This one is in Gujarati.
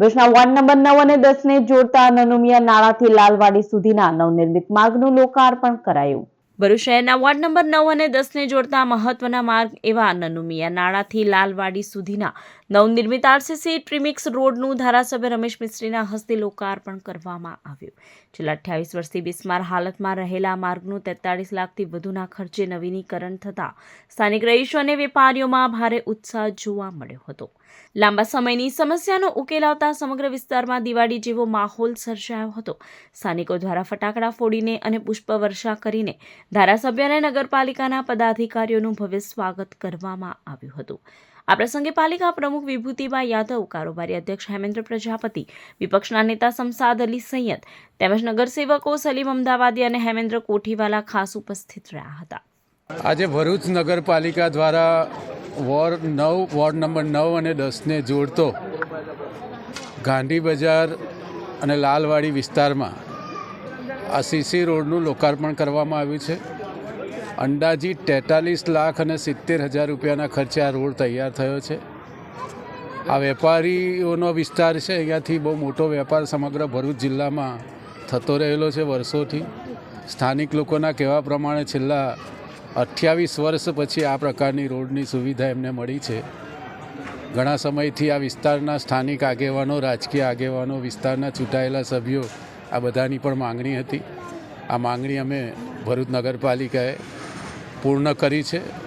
ભુજના વોર્ડ નંબર નવ અને દસ ને જોડતા નનુમિયા નાળાથી લાલવાડી સુધીના નવનિર્મિત માર્ગનું લોકાર્પણ કરાયું. ભરૂચ શહેરના વોર્ડ નંબર નવ અને દસને જોડતા મહત્વના માર્ગ એવા નનુમિયા નાળાથી લાલવાડી સુધીના નવનિર્મિત આરસીસી ટ્રીમિક્સ રોડનું ધારાસભ્ય રમેશ મિસ્ત્રીના હસ્તે લોકાર્પણ કરવામાં આવ્યું. છેલ્લા અઠ્યાવીસ વર્ષથી બિસ્માર હાલતમાં રહેલા માર્ગનું તેતાળીસ લાખથી વધુના ખર્ચે નવીનીકરણ થતાં સ્થાનિક રહીશો અને વેપારીઓમાં ભારે ઉત્સાહ જોવા મળ્યો હતો. લાંબા સમયની સમસ્યાનો ઉકેલ આવતા સમગ્ર વિસ્તારમાં દિવાળી જેવો માહોલ સર્જાયો હતો. સ્થાનિકો દ્વારા ફટાકડા ફોડીને અને પુષ્પવર્ષા કરીને ધારાસભ્ય અને નગરપાલિકાના પદાધિકારીઓનું ભવ્ય સ્વાગત કરવામાં આવ્યું હતું. આ પ્રસંગે પાલિકા પ્રમુખ વિભૂતિબા યાદવ, કારોબારી અધ્યક્ષ હેમેન્દ્ર પ્રજાપતિ, વિપક્ષના નેતા સમસાદ અલી સૈયદ તેમજ નગરસેવકો સલીમ અમદાવાદી અને હેમેન્દ્ર કોઠીવાલા ખાસ ઉપસ્થિત રહ્યા હતા. આજે ભરૂચ નગરપાલિકા દ્વારા વોર્ડ નવ વોર્ડ નંબર નવ અને દસને જોડતો ગાંધી બજાર અને લાલવાડી વિસ્તારમાં આ સીસી રોડનું લોકાર્પણ કરવામાં આવ્યું છે. અંદાજિત તેતાલીસ લાખ અને સિત્તેર હજાર રૂપિયાના ખર્ચે આ રોડ તૈયાર થયો છે. આ વેપારીઓનો વિસ્તાર છે. અહીંયાથી બહુ મોટો વેપાર સમગ્ર ભરૂચ જિલ્લામાં થતો રહેલો છે વર્ષોથી. સ્થાનિક લોકોના કહેવા પ્રમાણે છેલ્લા અઠ્યાવીસ વર્ષ પછી આ પ્રકારની રોડની સુવિધા એમને મળી છે. ઘણા સમયથી આ વિસ્તારના સ્થાનિક આગેવાનો, રાજકીય આગેવાનો, વિસ્તારના ચૂંટાયેલા સભ્યો આ બધાની પણ માંગણી હતી. આ માંગણી અમે ભરૂચ નગરપાલિકાએ પૂર્ણ કરી છે.